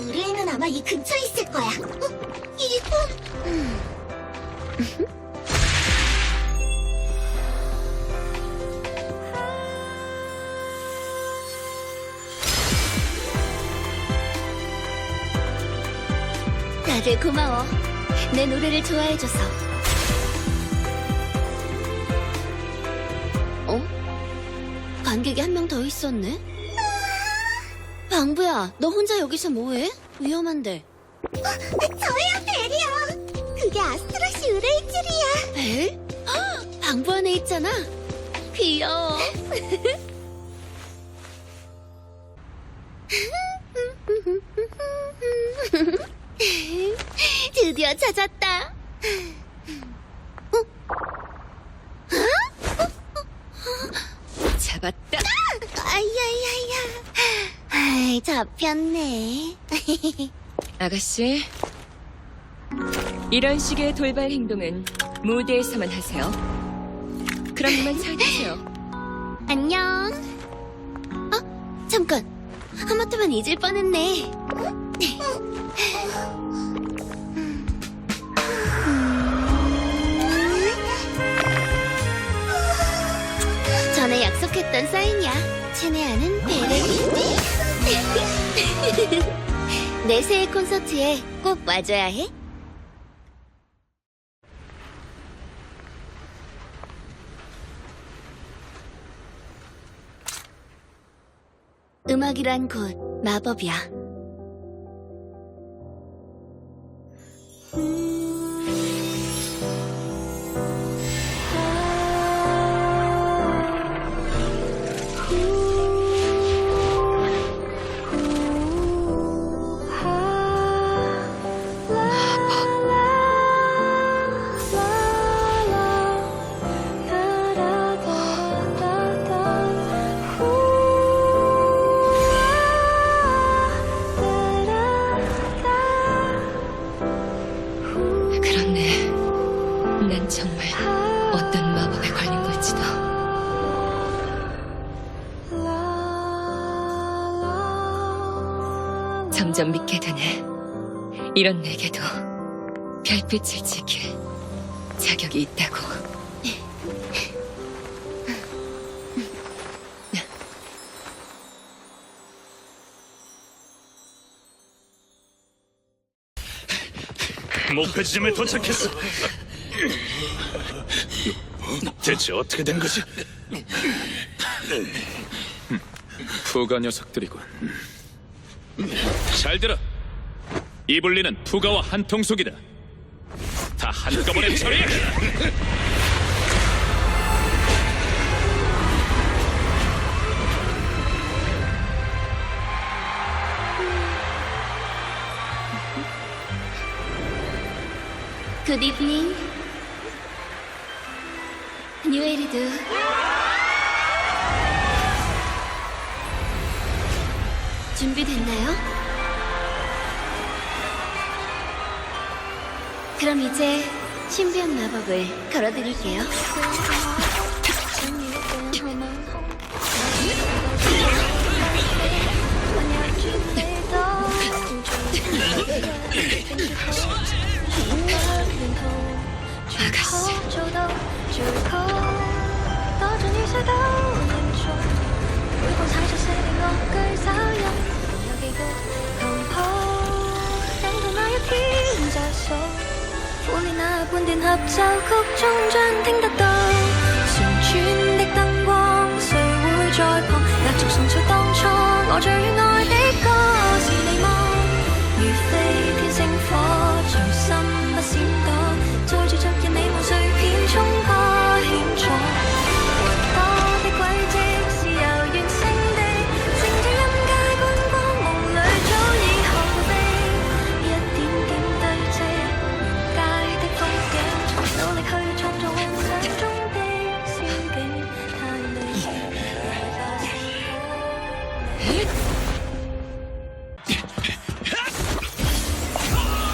의뢰인은 아마 이 근처에 있을 거야. 어? 이분 다들 고마워. 내 노래를 좋아해줘서. 어? 관객이 한 명 더 있었네? 방부야, 너 혼자 여기서 뭐해? 위험한데. 저야 벨이야. 그게 아스트라 씨 의뢰인 줄이야. 벨? 헉, 방부 안에 있잖아. 귀여워. 드디어 찾았다. 아야야야. 아이, 잡혔네. 아가씨, 이런 식의 돌발 행동은 무대에서만 하세요. 그럼 이만 차리세요. 안녕. 어? 잠깐. 하마터면 잊을 뻔했네. 전에 약속했던 사인이야. 친애하는 베레기. 내 새해 콘서트에 꼭 와줘야 해. 음악이란 곧 마법이야. 정말 어떤 마법에 걸린 걸지도. 점점 믿게 되네. 이런 내게도 별빛을 지킬 자격이 있다고. 목표 지점에 도착했어. 대체 어떻게 된 거지? 푸가 녀석들이군. 잘 들어. 이블리는 푸가와 한통속이다. 다 한꺼번에 처리해. 굿 이브닝. 뉴에리드. 준비됐나요? 그럼 이제 신비한 마법을 걸어드릴게요. 合奏曲终将听得到，旋转的灯光，谁会在旁壓軸送出当初我最爱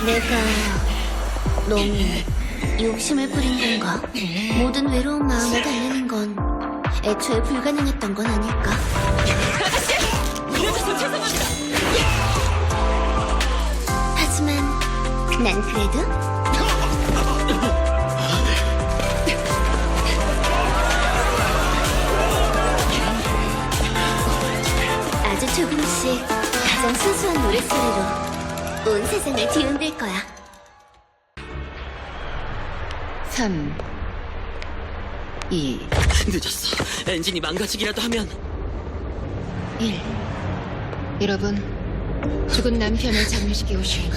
내가 너무 욕심을 부린 건가? 모든 외로운 마음을 달래는 건 애초에 불가능했던 건 아닐까? 난 그래도 아주 조금씩 가장 순수한 노랫소리로 온 세상을 뒤흔들 거야. 3, 2, 늦었어. 엔진이 망가지기라도 하면 1. 여러분, 죽은 남편을 장례식에 오신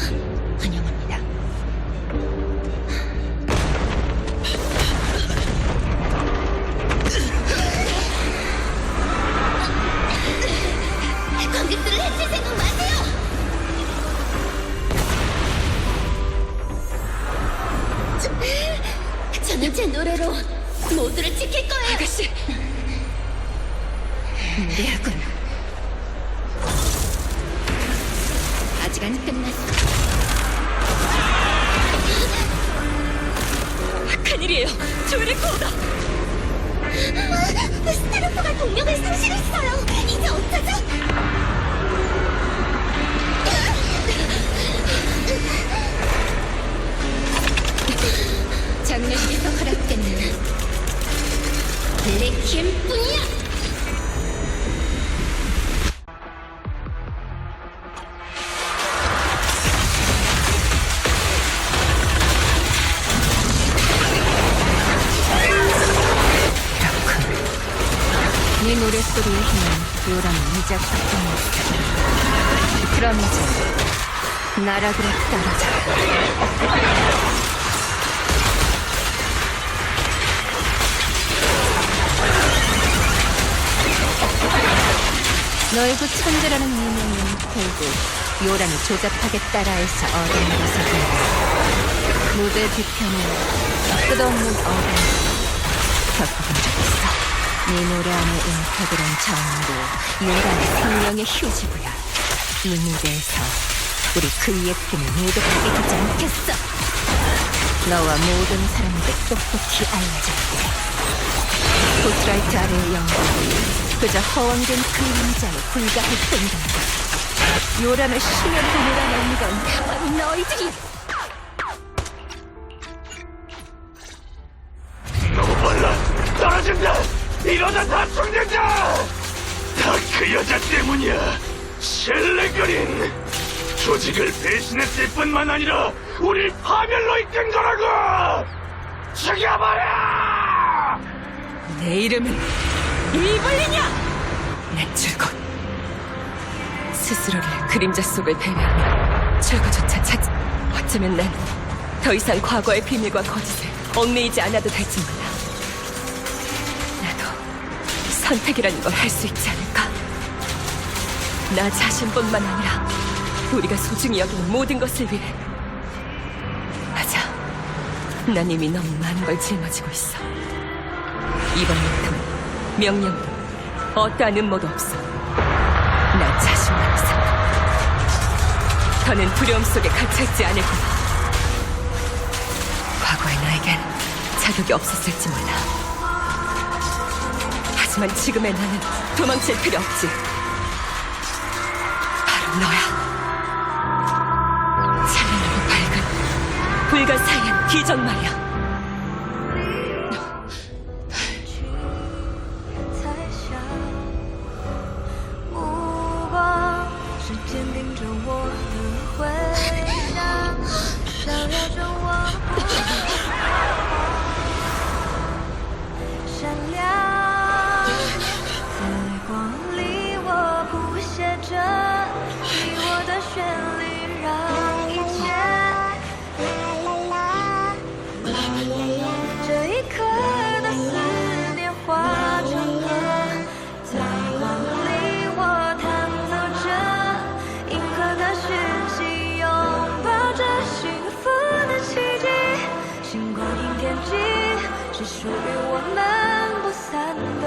안 끝났어. 큰일이에요. 조엘의 코어다. 스타루프가 동력을 상실했어요! 이제 어쩌죠? 장례식에서 허락되는 블랙힘 뿐이야! 네 노랫소리의 힘은 요람을 이자작정했어. 그럼 이제 나락으로 떨어져라. 너의 그 천재라는 유명은 결국 요람이 조잡하게 따라해서 얻은 것을 본다. 무대 뒤편에 끝없는 어둠 겪어본 적 있어. 네 노래 안에 웅크들은 전부 요람의 생명의 휴지부야. 이 무대에서 우리 그이의 꿈을 모두 파괴하지 않겠어. 너와 모든 사람에게 똑똑히 알려줄게. 포트라이트 아래의 영광은 그저 허황된 그림자에 불과할 뿐이다. 요람의 심연 보내라는 건 가만히 너희들이 너무 빨라. 떨어진다. 이러다 다 죽는다. 다 그 여자 때문이야. 셸레그린. 조직을 배신했을 뿐만 아니라 우릴 파멸로 이끈 거라고. 죽여버려. 내 이름은 이블리냐! 난 줄곧 스스로를 그림자 속을 배회하며 출구조차 찾. 어쩌면 난 더 이상 과거의 비밀과 거짓에 얽매이지 않아도 될지 몰라. 선택이라는 걸 할 수 있지 않을까? 나 자신뿐만 아니라 우리가 소중히 여기는 모든 것을 위해. 맞아. 난 이미 너무 많은 걸 짊어지고 있어. 이번만큼은 명령도 어떠한 음모도 없어. 나 자신만 이상. 더는 두려움 속에 갇혀있지 않을 거야. 과거의 나에겐 자격이 없었을지 몰라. 하지만 지금의 나는 도망칠 필요 없지. 바로 너야. 찬란하고 밝은 불가 사연 기적 말이야. 我们不散